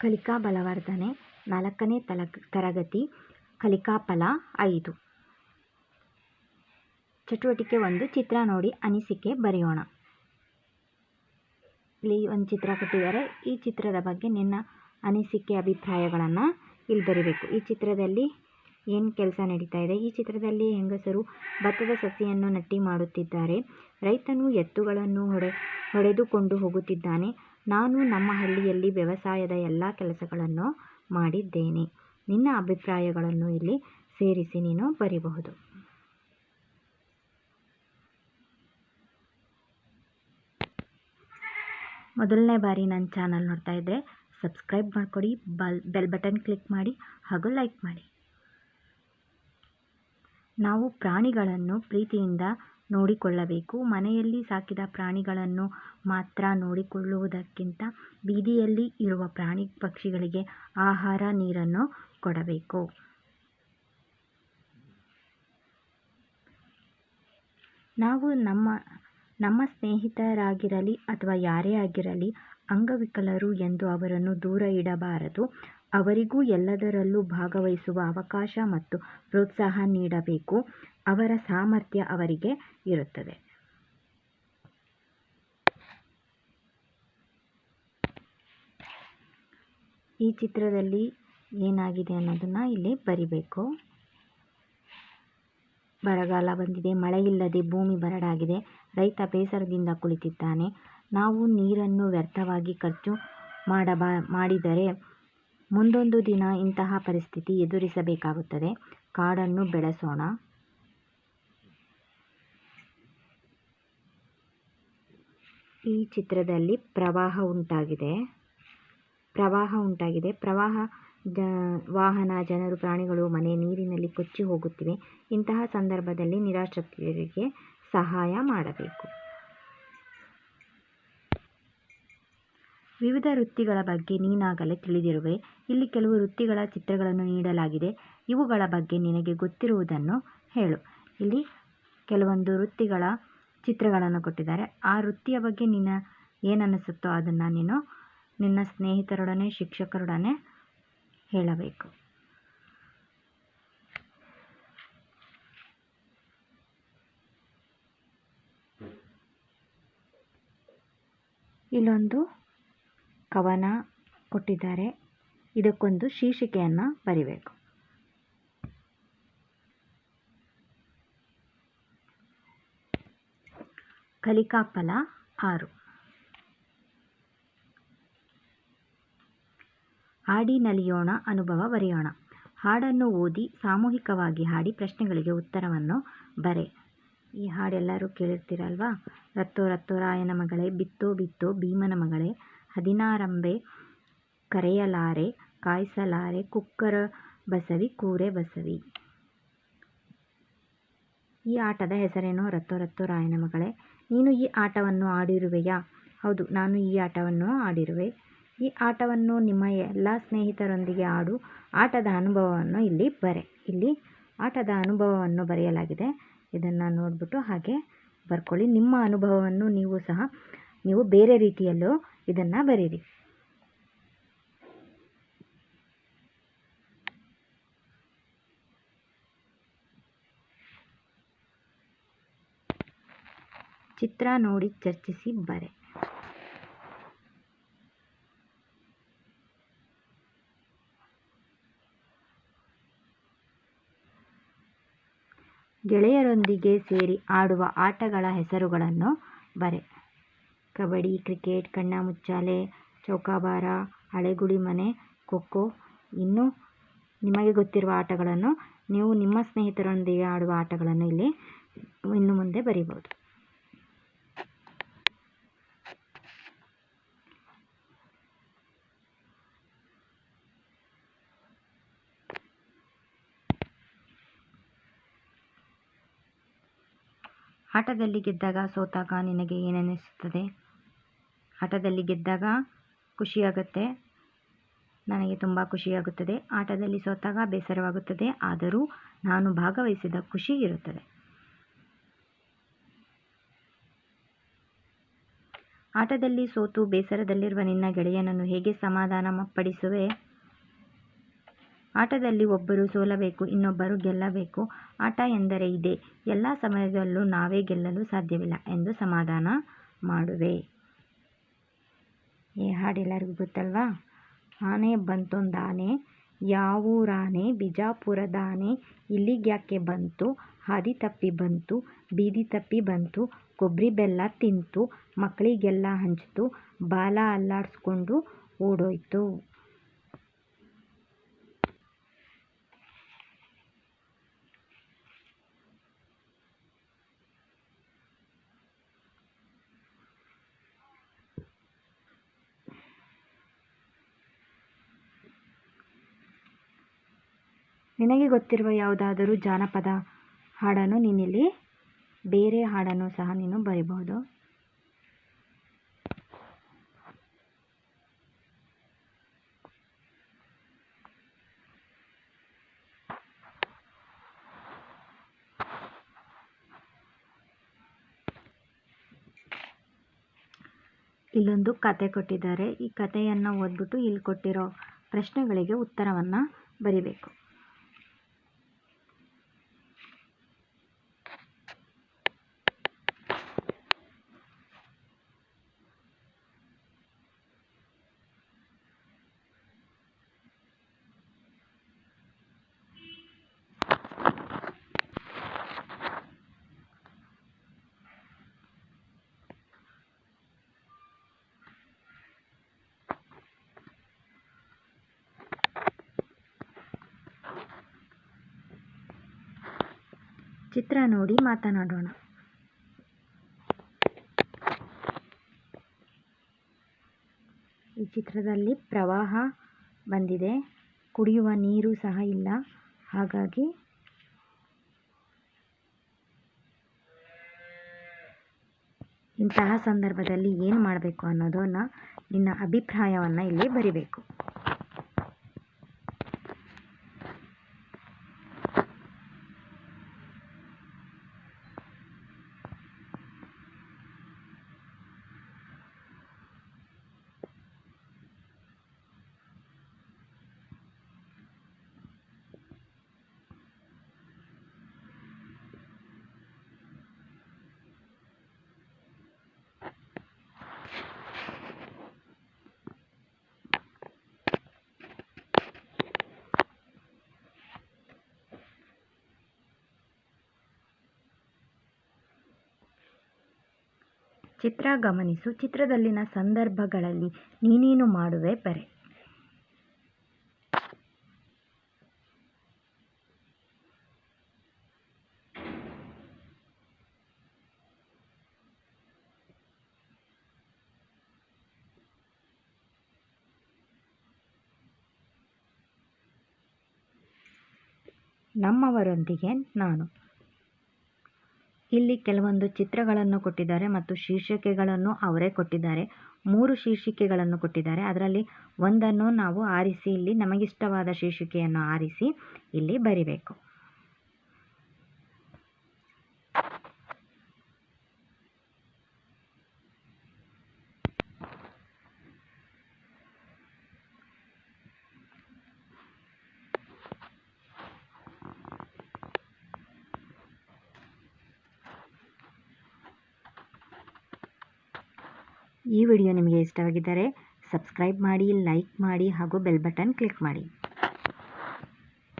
ಕಲಿಕಾ ಬಲವರ್ಧನೆ, ನಾಲ್ಕನೇ ತಲಗ್, ತರಗತಿ ಕಲಿಕಾಫಲ ಐದು. ಚಟುವಟಿಕೆ ಒಂದು, ಚಿತ್ರ ನೋಡಿ, ಅನಿಸಿಕೆ ಬರೆಯೋಣ. ಇಲ್ಲಿ ಒಂದು ಚಿತ್ರ ಕೊಟ್ಟಿದ್ದಾರೆ. ಈ ಚಿತ್ರದ ಬಗ್ಗೆ ನಿನ್ನ ಅನಿಸಿಕೆ ಅಭಿಪ್ರಾಯಗಳನ್ನು ಇಲ್ಲಿ ಬರೀಬೇಕು. ಈ ಚಿತ್ರದಲ್ಲಿ ಏನು ಕೆಲಸ ನಡೀತಾ ಇದೆ? ಈ ಚಿತ್ರದಲ್ಲಿ ಹೆಂಗಸರು ಭತ್ತದ ಸಸಿಯನ್ನು ನಟ್ಟಿ ಮಾಡುತ್ತಿದ್ದಾರೆ. ರೈತನು ಎತ್ತುಗಳನ್ನು ಹೊಡೆ, ಹೊಡೆದುಕೊಂಡು ಹೋಗುತ್ತಿದ್ದಾನೆ. ನಾನು ನಮ್ಮ ಹಳ್ಳಿಯಲ್ಲಿ ವ್ಯವಸಾಯದ ಎಲ್ಲ ಕೆಲಸಗಳನ್ನು ಮಾಡಿದ್ದೇನೆ. ನಿನ್ನ ಅಭಿಪ್ರಾಯಗಳನ್ನು ಇಲ್ಲಿ ಸೇರಿಸಿ ನೀನು ಬರೀಬಹುದು. ಮೊದಲನೇ ಬಾರಿ ನನ್ನ ಚಾನಲ್ ನೋಡ್ತಾ ಇದ್ದರೆ ಸಬ್ಸ್ಕ್ರೈಬ್ ಮಾಡಿಕೊಡಿ, ಬಲ್, ಬೆಲ್ ಬಟನ್ ಕ್ಲಿಕ್ ಮಾಡಿ ಹಾಗೂ ಲೈಕ್ ಮಾಡಿ. ನಾವು ಪ್ರಾಣಿಗಳನ್ನು ಪ್ರೀತಿಯಿಂದ ನೋಡಿಕೊಳ್ಳಬೇಕು. ಮನೆಯಲ್ಲಿ ಸಾಕಿದ ಪ್ರಾಣಿಗಳನ್ನು ಮಾತ್ರ ನೋಡಿಕೊಳ್ಳುವುದಕ್ಕಿಂತ ಬೀದಿಯಲ್ಲಿ ಇರುವ ಪ್ರಾಣಿ ಪಕ್ಷಿಗಳಿಗೆ ಆಹಾರ, ನೀರನ್ನು ಕೊಡಬೇಕು. ನಾವು ನಮ್ಮ ನಮ್ಮ ಸ್ನೇಹಿತರಾಗಿರಲಿ ಅಥವಾ ಯಾರೇ ಆಗಿರಲಿ ಅಂಗವಿಕಲರು ಎಂದು ಅವರನ್ನು ದೂರ ಇಡಬಾರದು. ಅವರಿಗೂ ಎಲ್ಲದರಲ್ಲೂ ಭಾಗವಹಿಸುವ ಅವಕಾಶ ಮತ್ತು ಪ್ರೋತ್ಸಾಹ ನೀಡಬೇಕು. ಅವರ ಸಾಮರ್ಥ್ಯ ಅವರಿಗೆ ಇರುತ್ತದೆ. ಈ ಚಿತ್ರದಲ್ಲಿ ಏನಾಗಿದೆ ಅನ್ನೋದನ್ನು ಇಲ್ಲಿ ಬರಿಬೇಕು. ಬರಗಾಲ ಬಂದಿದೆ ಮಳೆಯಿಲ್ಲದೆ ಭೂಮಿ ಬರಡಾಗಿದೆ, ರೈತ ಬೇಸರದಿಂದ ಕುಳಿತಿದ್ದಾನೆ. ನಾವು ನೀರನ್ನು ವ್ಯರ್ಥವಾಗಿ ಖರ್ಚು ಮಾಡಬಾ, ಮಾಡಿದರೆ ಮುಂದೊಂದು ದಿನ ಇಂತಹ ಪರಿಸ್ಥಿತಿ ಎದುರಿಸಬೇಕಾಗುತ್ತದೆ. ಕಾಡನ್ನು ಬೆಳೆಸೋಣ. ಈ ಚಿತ್ರದಲ್ಲಿ ಪ್ರವಾಹ ಉಂಟಾಗಿದೆ. ಪ್ರವಾಹ ಉಂಟಾಗಿದೆ. ಪ್ರವಾಹ, ಜ, ವಾಹನ, ಜನರು, ಪ್ರಾಣಿಗಳು ಮನೆ ನೀರಿನಲ್ಲಿ ಕೊಚ್ಚಿ ಹೋಗುತ್ತಿವೆ. ಇಂತಹ ಸಂದರ್ಭದಲ್ಲಿ ನಿರಾಶ್ರಿತರಿಗೆ ಸಹಾಯ ಮಾಡಬೇಕು. ವಿವಿಧ ವೃತ್ತಿಗಳ ಬಗ್ಗೆ ನೀನಾಗಲೇ ತಿಳಿದಿರುವೆ. ಇಲ್ಲಿ ಕೆಲವು ವೃತ್ತಿಗಳ ಚಿತ್ರಗಳನ್ನು ನೀಡಲಾಗಿದೆ. ಇವುಗಳ ಬಗ್ಗೆ ನಿನಗೆ ಗೊತ್ತಿರುವುದನ್ನು ಹೇಳು. ಇಲ್ಲಿ ಕೆಲವೊಂದು ವೃತ್ತಿಗಳ ಚಿತ್ರಗಳನ್ನು ಕೊಟ್ಟಿದ್ದಾರೆ. ಆ ವೃತ್ತಿಯ ಬಗ್ಗೆ ನಿನ್ನ ಏನನ್ನಿಸುತ್ತೋ ಅದನ್ನು ನೀನು ನಿನ್ನ ಸ್ನೇಹಿತರೊಡನೆ, ಶಿಕ್ಷಕರೊಡನೆ ಹೇಳಬೇಕು. ಇಲ್ಲೊಂದು ಕವನ ಕೊಟ್ಟಿದ್ದಾರೆ. ಇದಕ್ಕೊಂದು ಶೀರ್ಷಿಕೆಯನ್ನು ಬರಿಬೇಕು. ಕಲಿಕಾಫಲ ಆರು. ಹಾಡಿ ನಲಿಯೋಣ, ಅನುಭವ ಬರೆಯೋಣ. ಹಾಡನ್ನು ಓದಿ, ಸಾಮೂಹಿಕವಾಗಿ ಹಾಡಿ ಪ್ರಶ್ನೆಗಳಿಗೆ ಉತ್ತರವನ್ನು ಬರೆ. ಈ ಹಾಡೆಲ್ಲರೂ ಕೇಳಿರ್ತೀರಲ್ವಾ? ರತ್ತೋ ರತ್ತೋ ರಾಯನ ಮಗಳೇ, ಬಿತ್ತೋ ಬಿತ್ತೋ ಭೀಮನ ಮಗಳೇ, ಹದಿನಾರಂಬೆ ಕರೆಯಲಾರೆ, ಕಾಯಿಸಲಾರೆ, ಕುಕ್ಕರ ಬಸವಿ, ಕೂರೆ ಬಸವಿ. ಈ ಆಟದ ಹೆಸರೇನು? ರತ್ತೋ ರತ್ತೋ ರಾಯನ ಮಗಳೇ, ನೀನು ಈ ಆಟವನ್ನು ಆಡಿರುವೆಯಾ? ಹೌದು, ನಾನು ಈ ಆಟವನ್ನು ಆಡಿರುವೆ. ಈ ಆಟವನ್ನು ನಿಮ್ಮ ಎಲ್ಲ ಸ್ನೇಹಿತರೊಂದಿಗೆ ಆಡು. ಆಟದ ಅನುಭವವನ್ನು ಇಲ್ಲಿ ಬರೆ. ಇಲ್ಲಿ ಆಟದ ಅನುಭವವನ್ನು ಬರೆಯಲಾಗಿದೆ. ಇದನ್ನು ನೋಡಿಬಿಟ್ಟು ಹಾಗೆ ಬರ್ಕೊಳ್ಳಿ. ನಿಮ್ಮ ಅನುಭವವನ್ನು ನೀವು ಸಹ, ನೀವು ಬೇರೆ ರೀತಿಯಲ್ಲೂ ಇದನ್ನು ಬರೀರಿ. ಚಿತ್ರ ನೋಡಿ ಚರ್ಚಿಸಿ ಬರೆ. ಗೆಳೆಯರೊಂದಿಗೆ ಸೇರಿ ಆಡುವ ಆಟಗಳ ಹೆಸರುಗಳನ್ನು ಬರೆ. ಕಬಡ್ಡಿ, ಕ್ರಿಕೆಟ್ ಕಣ್ಣಾಮುಚ್ಚಾಲೆ ಚೌಕಾಬಾರ ಹಳೆಗುಳಿ ಮನೆ, ಖೋಖೋ ಇನ್ನು ನಿಮಗೆ ಗೊತ್ತಿರುವ ಆಟಗಳನ್ನು ನೀವು ನಿಮ್ಮ ಸ್ನೇಹಿತರೊಂದಿಗೆ ಆಡುವ ಆಟಗಳನ್ನು ಇಲ್ಲಿ ಇನ್ನು ಮುಂದೆ ಬರೀಬೋದು. ಆಟದಲ್ಲಿ ಗೆದ್ದಾಗ ಸೋತಾಗ ನಿನಗೆ ಏನನ್ನಿಸುತ್ತದೆ ಆಟದಲ್ಲಿ ಗೆದ್ದಾಗ ಖುಷಿಯಾಗುತ್ತೆ. ನನಗೆ ತುಂಬ ಖುಷಿಯಾಗುತ್ತದೆ. ಆಟದಲ್ಲಿ ಸೋತಾಗ ಬೇಸರವಾಗುತ್ತದೆ. ಆದರೂ ನಾನು ಭಾಗವಹಿಸಿದ ಖುಷಿ ಇರುತ್ತದೆ. ಆಟದಲ್ಲಿ ಸೋತು ಬೇಸರದಲ್ಲಿರುವ ನಿನ್ನ ಗೆಳೆಯನನ್ನು ಹೇಗೆ ಸಮಾಧಾನ ಪಡಿಸುವೆ ಆಟದಲ್ಲಿ ಒಬ್ಬರು ಸೋಲಬೇಕು, ಇನ್ನೊಬ್ಬರು ಗೆಲ್ಲಬೇಕು. ಆಟ ಎಂದರೆ ಇದೆ, ಎಲ್ಲ ಸಮಯದಲ್ಲೂ ನಾವೇ ಗೆಲ್ಲಲು ಸಾಧ್ಯವಿಲ್ಲ ಎಂದು ಸಮಾಧಾನ ಮಾಡುವೆ. ಈ ಹಾಡು ಎಲ್ಲರಿಗೂ ಗೊತ್ತಲ್ವಾ? ಆನೆ ಬಂತೊಂದಾನೆ, ಯಾವೂರಾನೆ, ಬಿಜಾಪುರದಾನೆ, ಇಲ್ಲಿಗ್ಯಾಕೆ ಬಂತು? ಹಾದಿ ತಪ್ಪಿ ಬಂತು, ಬೀದಿ ತಪ್ಪಿ ಬಂತು ಕೊಬ್ಬರಿ ಬೆಲ್ಲ ತಿಂತು ಮಕ್ಕಳಿಗೆಲ್ಲ ಹಂಚಿತು, ಬಾಲ ಅಲ್ಲಾಡಿಸ್ಕೊಂಡು ಓಡೋಯ್ತು. ನಿನಗೆ ಗೊತ್ತಿರುವ ಯಾವುದಾದರೂ ಜಾನಪದ ಹಾಡನ್ನು ನೀನಿಲ್ಲಿ ಬೇರೆ ಹಾಡನ್ನು ಸಹ ನೀನು ಬರಿಬಹುದು ಇಲ್ಲೊಂದು ಕತೆ ಕೊಟ್ಟಿದ್ದಾರೆ. ಈ ಕಥೆಯನ್ನು ಓದ್ಬಿಟ್ಟು ಇಲ್ಲಿ ಕೊಟ್ಟಿರೋ ಪ್ರಶ್ನೆಗಳಿಗೆ ಉತ್ತರವನ್ನು ಬರಿಬೇಕು. ಚಿತ್ರ ನೋಡಿ ಮಾತನಾಡೋಣ. ಈ ಚಿತ್ರದಲ್ಲಿ ಪ್ರವಾಹ ಬಂದಿದೆ. ಕುಡಿಯುವ ನೀರು ಸಹ ಇಲ್ಲ. ಹಾಗಾಗಿ ಇಂತಹ ಸಂದರ್ಭದಲ್ಲಿ ಏನು ಮಾಡಬೇಕು ಅನ್ನೋದನ್ನು, ನಿನ್ನ ಅಭಿಪ್ರಾಯವನ್ನು ಇಲ್ಲಿ ಬರಿಬೇಕು. ಚಿತ್ರ ಗಮನಿಸು. ಚಿತ್ರದಲ್ಲಿನ ಸಂದರ್ಭಗಳಲ್ಲಿ ನೀನೇನು ಮಾಡುವೆ ಬರೆ ನಮ್ಮವರೊಂದಿಗೆ ನಾನು. ಇಲ್ಲಿ ಕೆಲವೊಂದು ಚಿತ್ರಗಳನ್ನು ಕೊಟ್ಟಿದ್ದಾರೆ ಮತ್ತು ಶೀರ್ಷಿಕೆಗಳನ್ನು ಅವರೇ ಕೊಟ್ಟಿದ್ದಾರೆ. ಮೂರು ಶೀರ್ಷಿಕೆಗಳನ್ನು ಕೊಟ್ಟಿದ್ದಾರೆ. ಅದರಲ್ಲಿ ಒಂದನ್ನು ನಾವು ಆರಿಸಿ, ಇಲ್ಲಿ ನಮಗಿಷ್ಟವಾದ ಶೀರ್ಷಿಕೆಯನ್ನು ಆರಿಸಿ, ಇಲ್ಲಿ ಬರಿಬೇಕು. ಈ ವಿಡಿಯೋ ನಿಮಗೆ ಇಷ್ಟವಾಗಿದ್ದರೆ ಸಬ್ಸ್ಕ್ರೈಬ್ ಮಾಡಿ ಲೈಕ್ ಮಾಡಿ ಹಾಗೂ ಬೆಲ್ ಬಟನ್ ಕ್ಲಿಕ್ ಮಾಡಿ.